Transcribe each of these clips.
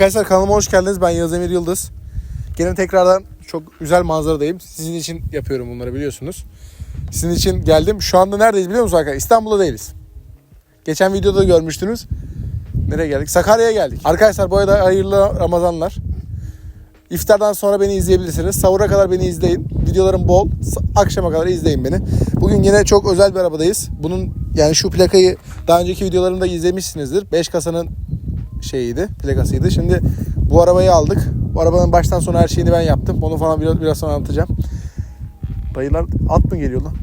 Arkadaşlar kanalıma hoş geldiniz. Ben Yağız Yıldız. Gene tekrardan çok güzel manzaradayım. Sizin için yapıyorum bunları biliyorsunuz. Sizin için geldim. Şu anda neredeyiz biliyor musunuz arkadaşlar? İstanbul'da değiliz. Geçen videoda görmüştünüz. Nereye geldik? Sakarya'ya geldik. Arkadaşlar bu arada hayırlı Ramazanlar. İftardan sonra beni izleyebilirsiniz. Sahura kadar beni izleyin. Videolarım bol. Akşama kadar izleyin beni. Bugün yine çok özel bir arabadayız. Bunun yani şu plakayı daha önceki videolarımda izlemişsinizdir. 5 kasanın şeyiydi, plakasıydı. Şimdi bu arabayı aldık. Bu arabanın baştan sona her şeyini ben yaptım. Onu falan biraz, biraz sonra anlatacağım. Dayılar at mı geliyor lan?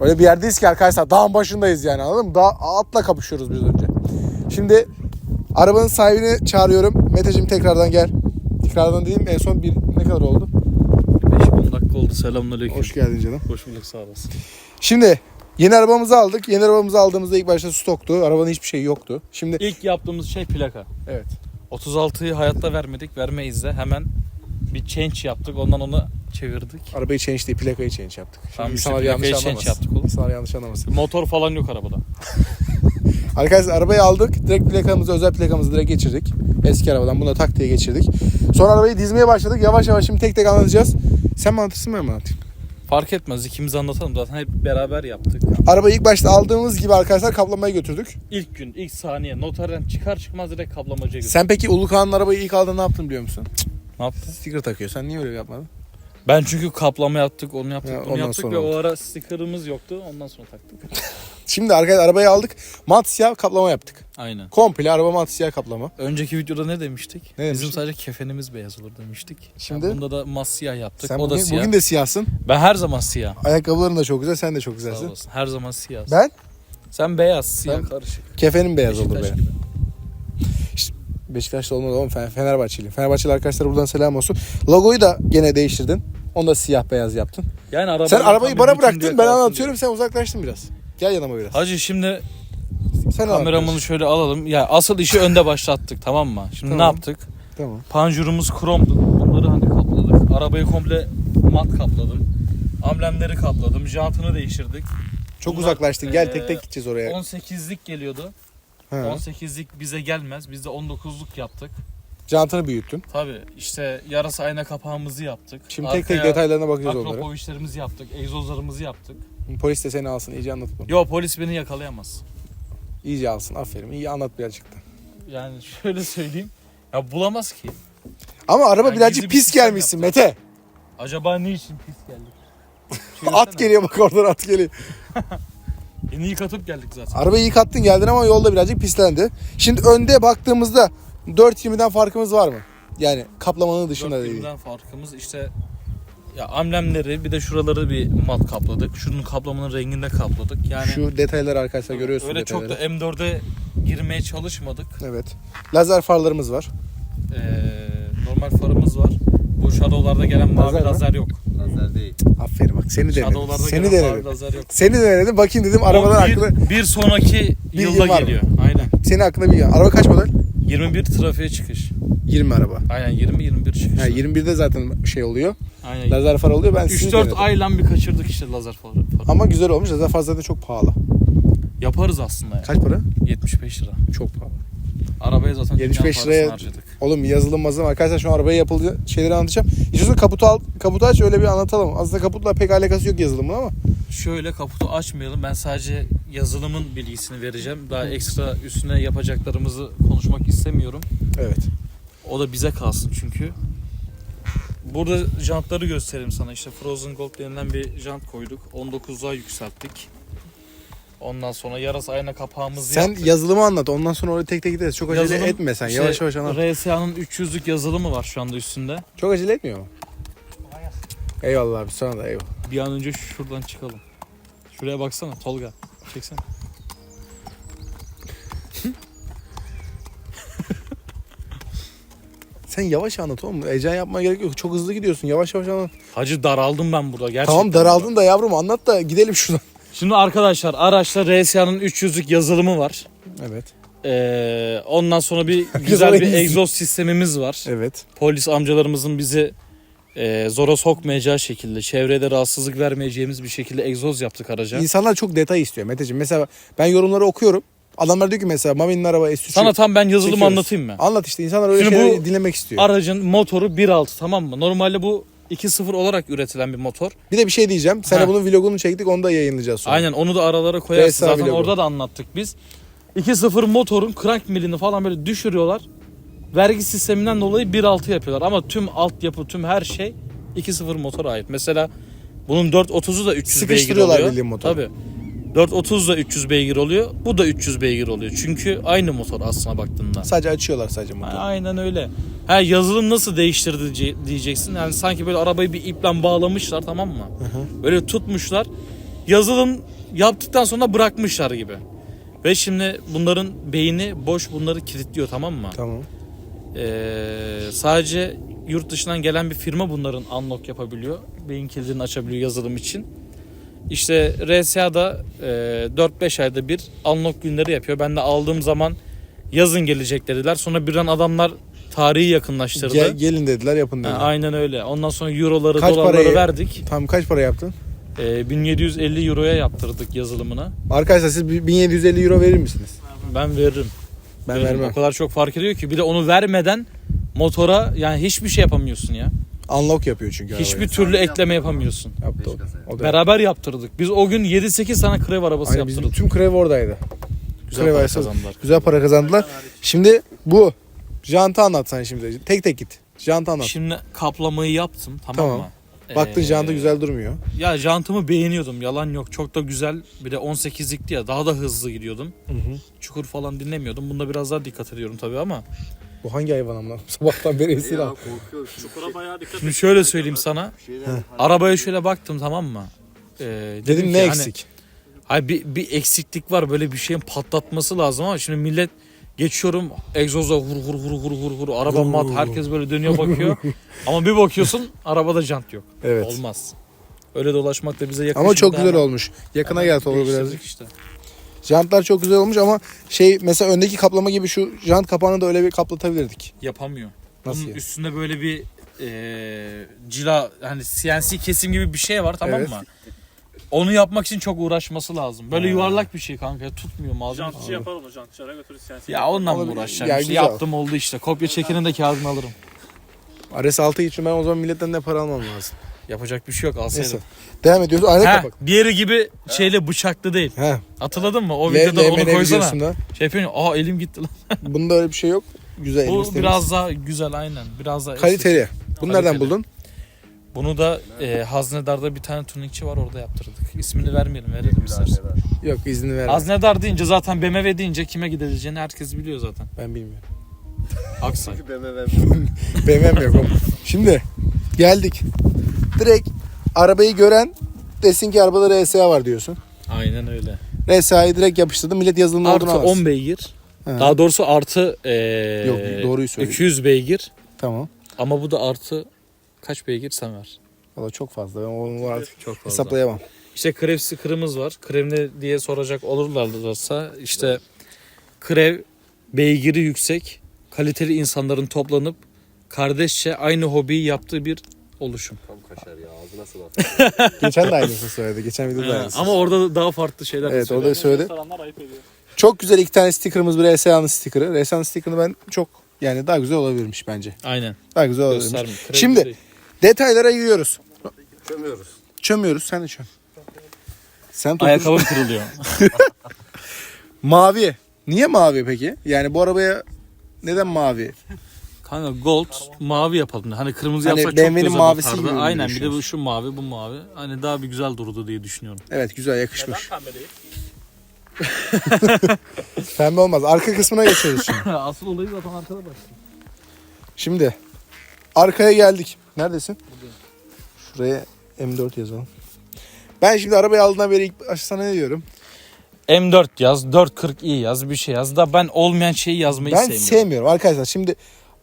Öyle bir yerdeyiz ki arkadaşlar dağın başındayız yani anladın mı? Dağ, atla kapışıyoruz biz önce. Şimdi arabanın sahibini çağırıyorum. Meteciğim tekrardan gel. Tekrardan diyeyim en son bir ne kadar oldu? 5-10 dakika oldu. Selamünaleyküm. Hoş geldin canım. Hoş bulduk sağ olasın. Şimdi yeni arabamızı aldık. Yeni arabamızı aldığımızda ilk başta stoktu. Arabanın hiçbir şeyi yoktu. Şimdi İlk yaptığımız şey plaka. evet. 36'yı hayatta vermedik. Vermeyiz de hemen bir change yaptık. Ondan onu çevirdik. Arabayı change değil plakayı change yaptık. Şimdi Tamam, işte insanlar yanlış plakayı change anlamasın. yaptık oğlum. İnsanlar yanlış anlamasın. Motor falan yok arabada. Arkadaşlar arabayı aldık. Direkt plakamızı, özel plakamızı direkt geçirdik. Eski arabadan bunu da tak diye geçirdik. Sonra arabayı dizmeye başladık. Yavaş yavaş şimdi tek tek anlatacağız. Sen mi anlatırsın ben mi anlatayım? Fark etmez. ikimiz anlatalım. Zaten hep beraber yaptık. Arabayı ilk başta aldığımız gibi arkadaşlar kaplamaya götürdük. İlk gün, ilk saniye noterden çıkar çıkmaz direkt kablamacıya götürdük. Sen peki Ulukan'ın arabayı ilk aldığında ne yaptın biliyor musun? Ne yaptın? Sticker takıyor. Sen niye öyle yapmadın? Ben çünkü kaplama yaptık, onu yaptık, Ya, bunu ondan yaptık sonra ve oldu. o ara sticker'ımız yoktu. Ondan sonra taktık. Şimdi arkadaşlar arabayı aldık. Mat siyah kaplama yaptık. Aynen. Komple araba mat siyah kaplama. Önceki videoda ne demiştik? Ne Bizim demiştik? sadece kefenimiz beyaz olur demiştik. Şimdi? Ya bunda da mas siyah yaptık. Sen o da bugün, siyah. bugün de siyahsın. Ben her zaman siyah. Ayakkabıların da çok güzel. Sen de çok Sağ güzelsin. olasın. Her zaman siyah. Ben Sen beyaz, siyah Ben- karışık. kefenin beyaz olur Beşiktaş be. gibi. Beşiktaş'ta olmadı oğlum Fener- Fenerbahçeliyim. Fenerbahçeli arkadaşlara buradan selam olsun. Logoyu da gene değiştirdin. Onu da siyah beyaz yaptın. Yani araba sen arabayı bana diye bıraktın ben anlatıyorum sen uzaklaştın biraz. Gel yanıma biraz. Hacı şimdi Sen kameramızı anlat şöyle alalım. Ya asıl işi önde başlattık tamam mı? Şimdi Tamam. ne yaptık? Tamam. Panjurumuz kromdu. Bunları hani kapladık. Arabayı komple mat kapladım. Amblemleri kapladım. Jantını değiştirdik. Çok Bunlar, uzaklaştın. Gel eee, tek tek gideceğiz oraya. 18'lik geliyordu. Ha. 18'lik bize gelmez. Biz de 19'luk yaptık. Jantını büyüttün. Tabi işte yarasa ayna kapağımızı yaptık. Şimdi tek tek Arkaya detaylarına bakacağız onlara. Akropovişlerimizi yaptık. Egzozlarımızı yaptık. Polis de seni alsın. iyice anlat bunu. Yo polis beni yakalayamaz. İyice alsın. Aferin. İyi anlat birazcık da. Yani şöyle söyleyeyim. Ya bulamaz ki. Ama araba Yani birazcık gizli bir pis sistem gelmişsin Mete. Acaba niçin pis geldik? At geliyor bak oradan at geliyor. Yeni yıkatıp geldik zaten. Arabayı yıkattın geldin ama yolda birazcık pislendi. Şimdi önde baktığımızda 4.20'den farkımız var mı? Yani kaplamanın dışında değil. 420'den farkımız işte ya amblemleri bir de şuraları bir mat kapladık. Şunun kaplamanın renginde kapladık. Yani Şu detayları arkadaşlar görüyorsun öyle çok detayları. da M4'e girmeye çalışmadık. Evet. Lazer farlarımız var. Ee, normal farımız var. Bu Shadow'larda gelen mavi Lazer lazer yok. Lazer değil. Aferin bak seni denedim. Shadow'larda Seni gelen mavi denedim. lazer yok. Seni denedim bakayım dedim arabadan bir, hakkında. bir sonraki Bir yılda yıl geliyor. Aynen. Senin hakkında bir Araba kaç model? 21 trafiğe çıkış. 20 araba. Aynen 20-21 çıkış. Ha, 21'de zaten şey oluyor. Aynen. Lazer far oluyor. Ben sizi 3-4 denedim. aylan bir kaçırdık işte lazer farı. Ama güzel olmuş. Lazer far zaten çok pahalı. Yaparız aslında ya. Kaç para? 75 lira. Çok pahalı. Arabaya zaten 75 dünyanın liraya- harcadık. Oğlum yazılım mazılım. Arkadaşlar şu an arabaya yapıldığı şeyleri anlatacağım. İstiyorsan kaputu al, kaputu aç öyle bir anlatalım. Aslında kaputla pek alakası yok yazılımın ama. Şöyle kaputu açmayalım. Ben sadece yazılımın bilgisini vereceğim. Daha ekstra üstüne yapacaklarımızı konuşmak istemiyorum. Evet. O da bize kalsın çünkü. Burada jantları göstereyim sana. İşte Frozen Gold denilen bir jant koyduk. 19'a yükselttik. Ondan sonra yarasa ayna kapağımızı Sen yaptık. yazılımı anlat. Ondan sonra oraya tek tek gideriz. Çok acele Yazılım, etme sen. işte yavaş yavaş anlat. RSA'nın 300'lük yazılımı var şu anda üstünde. Çok acele etmiyor mu? Eyvallah abi. Sana da eyvallah. Bir an önce şuradan çıkalım. Şuraya baksana Tolga. Çeksene. Sen yavaş anlat oğlum. Heyecan yapmaya gerek yok. Çok hızlı gidiyorsun. Yavaş yavaş anlat. Hacı daraldım ben burada gerçekten. tamam daraldın da yavrum anlat da gidelim şuradan. Şimdi arkadaşlar araçta RSA'nın 300'lük yazılımı var. Evet. Ee, ondan sonra bir güzel bir egzoz sistemimiz var. Evet. Polis amcalarımızın bizi e, zora sokmayacağı şekilde, çevrede rahatsızlık vermeyeceğimiz bir şekilde egzoz yaptık araca. İnsanlar çok detay istiyor Meteciğim. Mesela ben yorumları okuyorum. Adamlar diyor ki mesela Mami'nin araba S3'ü. Sana tam ben yazılım Çekiyoruz. anlatayım mı? Anlat işte insanlar öyle Şimdi şeyleri bu dinlemek istiyor. Aracın motoru 1.6 tamam mı? Normalde bu 2.0 olarak üretilen bir motor. bir de bir şey diyeceğim. Sana Ha. bunun vlogunu çektik onu da yayınlayacağız sonra. Aynen onu da aralara koyarsın. VSA Zaten bile bu. orada da anlattık biz. 2.0 motorun crank milini falan böyle düşürüyorlar. Vergi sisteminden dolayı 1.6 yapıyorlar ama tüm altyapı, tüm her şey 2.0 motora ait. Mesela bunun 430'u da 300 beygir oluyor. bildiğin motoru. Tabii. 430 da 300 beygir oluyor. Bu da 300 beygir oluyor. Çünkü aynı motor aslına baktığında. Sadece açıyorlar sadece motoru. Aynen öyle. Ha yazılım nasıl değiştirdi diye- diyeceksin. Yani sanki böyle arabayı bir iple bağlamışlar tamam mı? Böyle tutmuşlar. Yazılım yaptıktan sonra bırakmışlar gibi. Ve şimdi bunların beyni boş bunları kilitliyor tamam mı? Tamam. Ee, sadece yurt dışından gelen bir firma bunların unlock yapabiliyor. Beyin kilidini açabiliyor yazılım için. İşte RSA'da e, 4-5 ayda bir unlock günleri yapıyor. Ben de aldığım zaman yazın gelecek dediler. Sonra birden adamlar tarihi yakınlaştırdı. Gel- gelin dediler yapın Ha, dediler. aynen öyle. Ondan sonra euroları, Kaç dolarları parayı- verdik. Tam kaç para yaptın? Ee, 1750 euroya yaptırdık yazılımını. Arkadaşlar siz bir 1750 euro verir misiniz? Ben veririm. Ben Veririm. vermem. O kadar çok fark ediyor ki. Bir de onu vermeden motora yani hiçbir şey yapamıyorsun ya. Unlock yapıyor çünkü Hiçbir arabayı. türlü ekleme yapamıyorsun. Yaptı o. o da. Beraber yaptırdık. Biz o gün 7-8 tane krev arabası Aynen, bizim yaptırdık. tüm krev oradaydı. Güzel krev para arabası- kazandılar. Güzel para kazandılar. Şimdi bu. Jantı anlat sen şimdi. Tek tek git. Jantı anlat. Şimdi kaplamayı yaptım tamam, Tamam. mı? Baktın Ee, jantı güzel durmuyor. Ya jantımı beğeniyordum yalan yok. Çok da güzel. Bir de 18'likti ya daha da hızlı gidiyordum. Çukur falan dinlemiyordum. Bunda biraz daha dikkat ediyorum tabii ama. Bu hangi hayvan amına? Sabahtan beri esir al. Çukura bayağı dikkat Şimdi şöyle söyleyeyim sana. Arabaya şöyle baktım tamam mı? Ee, Dedim ki ne hani- eksik? Hayır bir, bir eksiklik var böyle bir şeyin patlatması lazım ama şimdi millet geçiyorum egzoza vur vur vur vur vur vur araba mat herkes böyle dönüyor bakıyor ama bir bakıyorsun arabada jant yok. Evet. Olmaz. Öyle dolaşmak da bize yakışmadı. Ama çok güzel hemen- olmuş. Yakına hemen gel Tolga birazcık. Işte. Jantlar çok güzel olmuş ama şey mesela öndeki kaplama gibi şu jant kapağını da öyle bir kaplatabilirdik. Yapamıyor. Nasıl Bunun yani? üstünde böyle bir e, cila hani CNC kesim gibi bir şey var tamam Evet. mı? Onu yapmak için çok uğraşması lazım. Böyle yuvarlak bir şey kanka tutmuyor malzeme. Jantçı yapar onu jantçılara götürür sensin. Ya ondan mı Olabilir. uğraşacağım? Ya İşte güzel. yaptım oldu işte. Kopya çekenin de kağıdını alırım. RS6 için ben o zaman milletten ne para almam lazım. Yapacak bir şey yok alsaydım. Neyse. Devam ediyoruz. Ayna Ha, kapak. diğeri gibi şeyle bıçaklı değil. He. Hatırladın mı? O L- videoda onu LMN koysana. videosunda. Şey yapıyorsun. Aa elim gitti lan. Bunda öyle bir şey yok. Güzel. Bu temiz. biraz daha güzel aynen. Biraz daha kaliteli. nereden Kaliteli. buldun? Bunu da e, Haznedar'da bir tane tunikçi var orada yaptırdık. İsmini vermeyelim verelim istersen. Yok izni ver. Haznedar deyince zaten BMW deyince kime gidileceğini herkes biliyor zaten. Ben bilmiyorum. Aksay. BMW'm yok. oğlum. Şimdi geldik. Direkt arabayı gören desin ki arabada RSA var diyorsun. Aynen öyle. RSA'yı direkt yapıştırdım. Millet yazılımın Artı olduğunu 10 beygir. Ha. Daha doğrusu artı e, Yok, doğruyu söyle. 200 beygir. Tamam. Ama bu da artı kaç beygir sen ver. Valla çok fazla. Ben onu artık Çok fazla. hesaplayamam. İşte krev sticker'ımız var. Krev ne diye soracak olurlarsa işte krev beygiri yüksek, kaliteli insanların toplanıp kardeşçe aynı hobiyi yaptığı bir oluşum. Geçen de aynısını söyledi. Geçen videoda da aynısını. ama orada daha farklı şeyler Evet söylüyor. orada söyledi. Restoranlar ayıp ediyor. Çok güzel iki tane sticker'ımız bir RSA'nın sticker'ı. RSA'nın sticker'ını ben çok yani daha güzel olabilirmiş bence. Aynen. Daha güzel olabilirmiş. Şimdi- değil. Detaylara giriyoruz. Çömüyoruz. Çömüyoruz. Sen de çöm. Sen tut. ayakkabım kırılıyor. Mavi. Niye mavi peki? Yani bu arabaya neden mavi? Kanka gold mavi yapalım. Hani kırmızı Hani yapsak çok BMW'nin göze mavisi gibi mi Aynen bir de bu düşünüyorsun? şu mavi bu mavi. Hani daha bir güzel durdu diye düşünüyorum. Evet güzel yakışmış. Pembe değil? Pembe olmaz. Arka kısmına geçiyoruz şimdi. Asıl olayı zaten arkada başlıyor. Şimdi arkaya geldik. Neredesin? Şuraya M4 yazalım. Ben şimdi arabayı aldığından beri ilk başta sana ne diyorum? M4 yaz, 440i yaz, bir şey yaz. Da ben olmayan şeyi yazmayı ben sevmiyorum. sevmiyorum arkadaşlar. Şimdi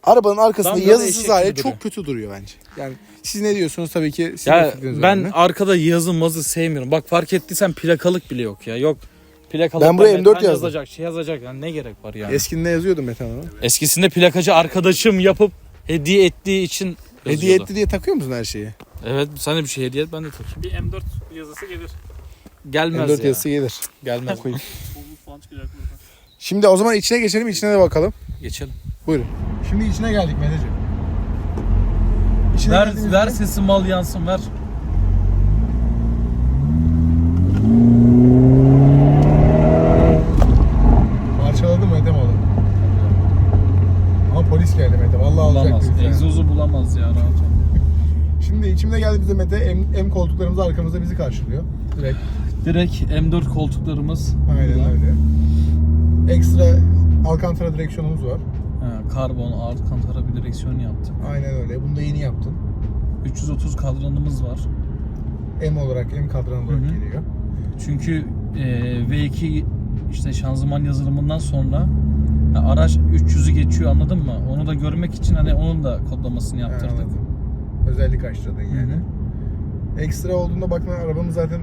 arabanın arkasında Ben yazısız hali çok kötü duruyor bence. Yani siz ne diyorsunuz tabii ki sizin Ya ben önemli. arkada yazı mazı sevmiyorum. Bak fark ettiysen plakalık bile yok ya. Yok plakalık Ben buraya da M4 metan yazdım. yazacak, şey yazacak. Yani ne gerek var yani? Eskinde yazıyordum Metan Hanım. Eskisinde plakacı arkadaşım yapıp hediye ettiği için Hediye yazıyordu. etti diye takıyor musun her şeyi? Evet de bir şey hediye et ben de takayım. Bir M4 yazısı gelir. Gelmez M4 ya. yazısı gelir. Gelmez. Koyayım. Buzlu falan çıkacak burada. Şimdi o zaman içine geçelim içine de bakalım. Geçelim. Buyurun. Şimdi içine geldik Meteciğim. İçine Ver, ver sesi mal yansın ver. Parçaladı Mete malı. Ama polis geldi Mete. Vallahi alacak Bulamaz. bizi. yani. Egzozu bulamaz ya rahat ol. Şimdi içimde geldiğimizde Mete M, M koltuklarımız arkamızda bizi karşılıyor. Direkt. Direkt M4 koltuklarımız. Aynen burada. öyle. Ekstra Alcantara direksiyonumuz var. Ha, karbon, Alcantara bir direksiyon yaptık. Aynen öyle. Bunu da yeni yaptın. 330 kadranımız var. M olarak, M kadran olarak Hı hı. geliyor. Çünkü e, V2 işte şanzıman yazılımından sonra ha, araç 300'ü geçiyor anladın mı? Onu da görmek için hani onun da kodlamasını yaptırdık. anladım. Özellik açtırdın yani. Hı Ekstra olduğunda bakma arabamız zaten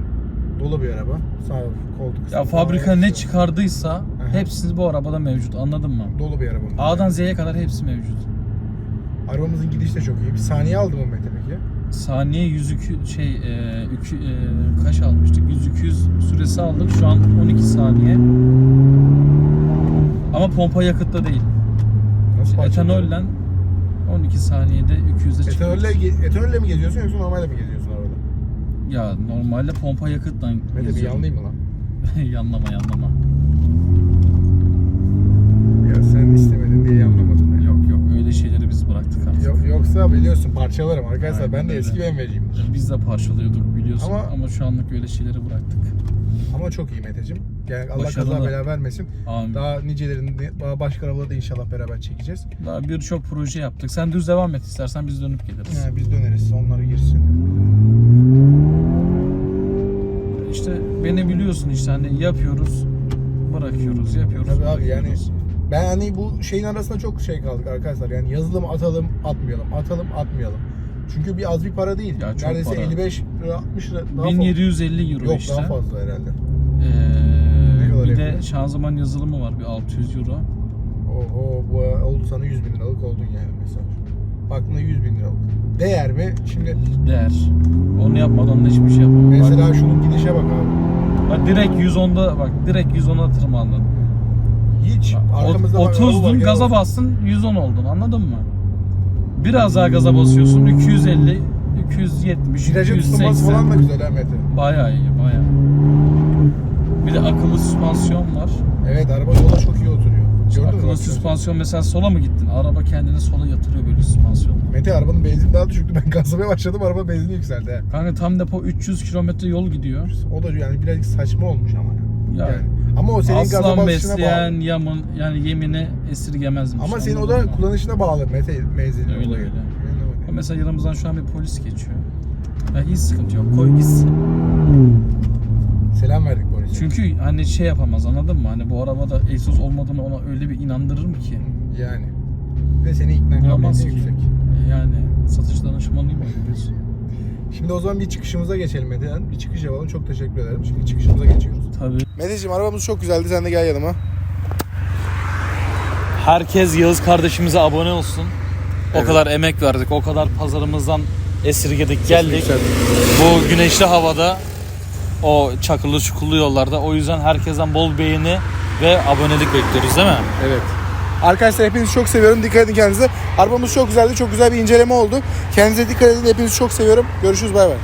dolu bir araba. Sağ koltuk Ya fabrika ne çıkardıysa Aha. hepsi bu arabada mevcut anladın mı? Dolu bir arabamız. A'dan Z'ye kadar hepsi mevcut. Arabamızın gidişi de çok iyi. Bir saniye aldı mı Mete peki? Saniye 102 şey e, iki, e, kaç almıştık? 100 200 süresi aldık. Şu an 12 saniye. Ama pompa yakıtta değil. Nasıl? Etanolle 12 saniyede 200'e çıkıyor. Etanolle, ge- etanolle mi geziyorsun yoksa normalde mi geziyorsun arabada? Ya normalde pompa yakıtla Mete bir geziyorum. yanlayayım mı lan? yanlama yanlama. Ya sen istemedin diye yanlamadın. beni. Yok yok öyle şeyleri biz bıraktık artık. Yok, yoksa biliyorsun parçalarım arkadaşlar. Aynen ben de öyle. eski BMW'ciyimdir. Biz de parçalıyorduk biliyorsun Ama- ama, şu anlık öyle şeyleri bıraktık. Ama çok iyi Meteciğim. Yani Allah Başarılı. kaza bela vermesin. Amin. Daha, Daha nicelerini, daha başka arabaları da inşallah beraber çekeceğiz. birçok proje yaptık. Sen düz devam et istersen biz dönüp geliriz. Ha, biz döneriz. Onları girsin. İşte beni biliyorsun işte hani yapıyoruz, bırakıyoruz, yapıyoruz. Tabii abi, yani-. Ben hani bu şeyin arasında çok şey kaldık arkadaşlar. Yani yazılım atalım, atmayalım. Atalım, atmayalım. Çünkü bir az bir para değil. Ya çok Neredeyse para. 55 lira, 60 lira daha 1750 euro fazla. Yok işte. daha fazla herhalde. Ee, de şanzıman yazılımı var bir 600 euro. Oho bu oldu sana 100 bin liralık oldun yani mesela. Baktığında 100 bin liralık. Değer mi? Şimdi Değer. Onu yapmadan da hiçbir şey yapamam. mesela Bak, şunun gidişe bak abi. bak direkt 110'da bak direkt 110'a tırmandın. Hiç. Arkamızda bak, var, 30'dun gene gaza bastın 110 oldun anladın mı? Biraz daha gaza basıyorsun 250 270 Virajın tutulması 280 falan da güzel ha Mete. Bayağı iyi bayağı. Bir de akıllı süspansiyon var. Evet araba yola çok iyi oturuyor. Gördün mü? akıllı bak? süspansiyon mesela sola mı gittin? Araba kendini sola yatırıyor böyle süspansiyon. Mete arabanın benzin daha düşüktü. Ben gazlamaya başladım araba benzini yükseldi. ha. Kanka tam depo 300 kilometre yol gidiyor. O da yani birazcık saçma olmuş ama. Ya, Yani. Ama o senin gaza Aslan basışına besleyen bağlı. yamın yani yemini esirgemezmiş. Ama senin o anladın da mı? kullanışına bağlı Mete menzilin Öyle olayı. öyle. Aynen öyle. Mesela yanımızdan şu an bir polis geçiyor. Ya hiç sıkıntı yok. Koy gitsin. Selam verdik polise. Çünkü hani şey yapamaz anladın mı? Hani bu arabada egzoz olmadığını ona öyle bir inandırırım ki. Yani. Ve seni ikna Bulamaz kabiliyeti ki. yüksek. Yani satış danışmanıyım biliyorsun. Şimdi o zaman bir çıkışımıza geçelim Mete'den. Bir çıkış yapalım. Çok teşekkür ederim. Şimdi çıkışımıza geçiyoruz. Tabii. Meteciğim arabamız çok güzeldi. Sen de gel yanıma. Herkes Yağız kardeşimize abone olsun. O kadar emek verdik, o kadar pazarımızdan esirgedik, geldik. Bu güneşli havada, o çakıllı çukullu yollarda. O yüzden herkesten bol beğeni ve abonelik bekliyoruz değil mi? Evet. Arkadaşlar hepinizi çok seviyorum. Dikkat edin kendinize. Arabamız çok güzeldi. Çok güzel bir inceleme oldu. Kendinize dikkat edin. Hepinizi çok seviyorum. Görüşürüz. Bay bay.